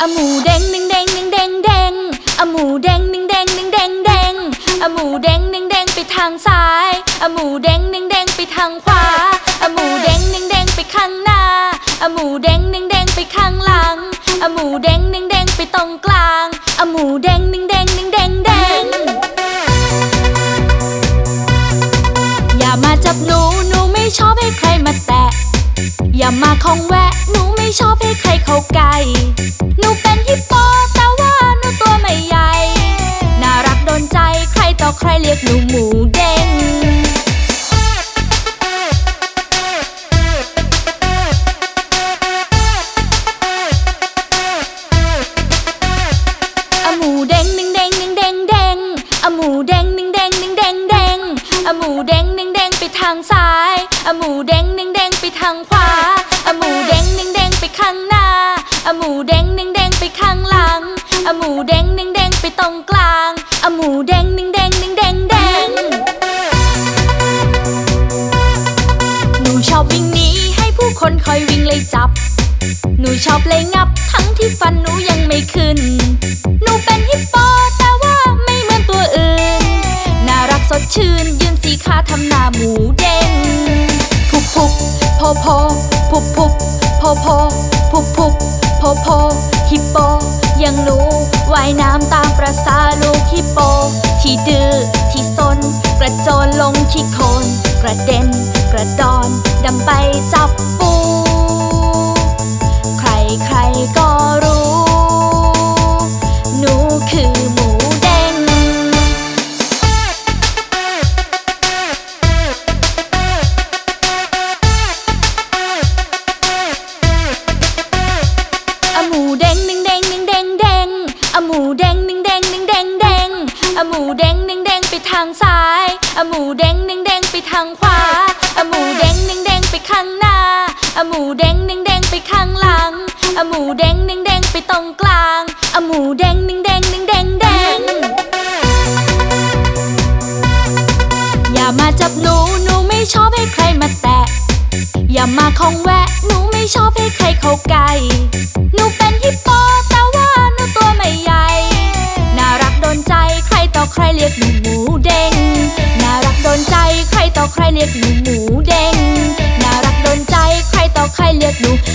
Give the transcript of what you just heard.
อะหมูแดงหนึ่งแดงหนึ่งแดงแดงอะหมูแดงหนึ่งแดงหนึ่งแดงแดงอะหมูแดงหนึ่งแดงไปทางซ้ายอะหมูแดงหนึ่งแดงไปทางขวาอะหมูแดงหนึ่งแดงไปข้างหน้าอะหมูแดงหนึ่งแดงไปข้างหลังอะหมูแดงหนึ่งแดงไปตรงกลางอะหมูแดงหนึ่งแดงหนึ่งแดงแดงอย่ามาจับหนูหนูไม่ชอบให้ใครมาแตะอย่ามาคองแวะ กหนูหมูเด้งอะหมูแดงหนึ่งแดงหนึ่งแดงแดงอะหมูแดงหนึ่งแดงหนึ่งแดงแดงอะหมูแดงหนึ่งแดงไปทางซ้ายอะหมูแดงหนึ่งแดงไปทางขวาอะหมูแดงหนึ่งแดงไปข้างหน้าอะหมูแดงหนึ่งแดงไปข้างหลังอะหมูแดงหนึ่งแดงไปตรงกลางอะหมูแดงหนึ่ง คนคอยวิ่งเลยจับ หนูชอบเลยงับ ทั้งที่ฟันหนูยังไม่ขึ้น หนูเป็นฮิปโปแต่ว่าไม่เหมือนตัวอื่น น่ารักสดชื่น ยืนสีขาทำหน้าหมูเด้งพุบพุบโพโพพุบพุบโพโพพุบพุบโพโพฮิปโปยังหนูว่ายน้ำตามประสาลูกฮิปโป ที่ดื้อที่ซนกระโจนลงขี้โค ดำไปจับปู ใครใครก็รู้ หนูคือหมูเด้ง อะหมูแดงหนึ่งแดงหนึ่งแดงแดงอะหมูแดงหนึ่งแดงหนึ่งแดงแดงอะหมูแดงหนึ่งแดงไปทางซ้ายอะหมูแดงหนึ่งแดงไปทางขวา หมูแดงหนึ่งแดงไปข้างหลังอหมูแดงหนึ่งแดงไปตรงกลางอหมูแดงหนึ่งแดงหนึ่งแดงแดง อย่ามาจับหนูหนูไม่ชอบให้ใครมาแตะ อย่ามาคองแวะหนูไม่ชอบให้ใครเข้าใกล้หนูเป็นฮิปโปแต่ว่าหนูตัวไม่ใหญ่ น่ารักโดนใจใครต่อใครเรียกหนูหมูเด้งน่ารักโดนใจใครต่อใครเรียกหนูหมูแดง yet, go.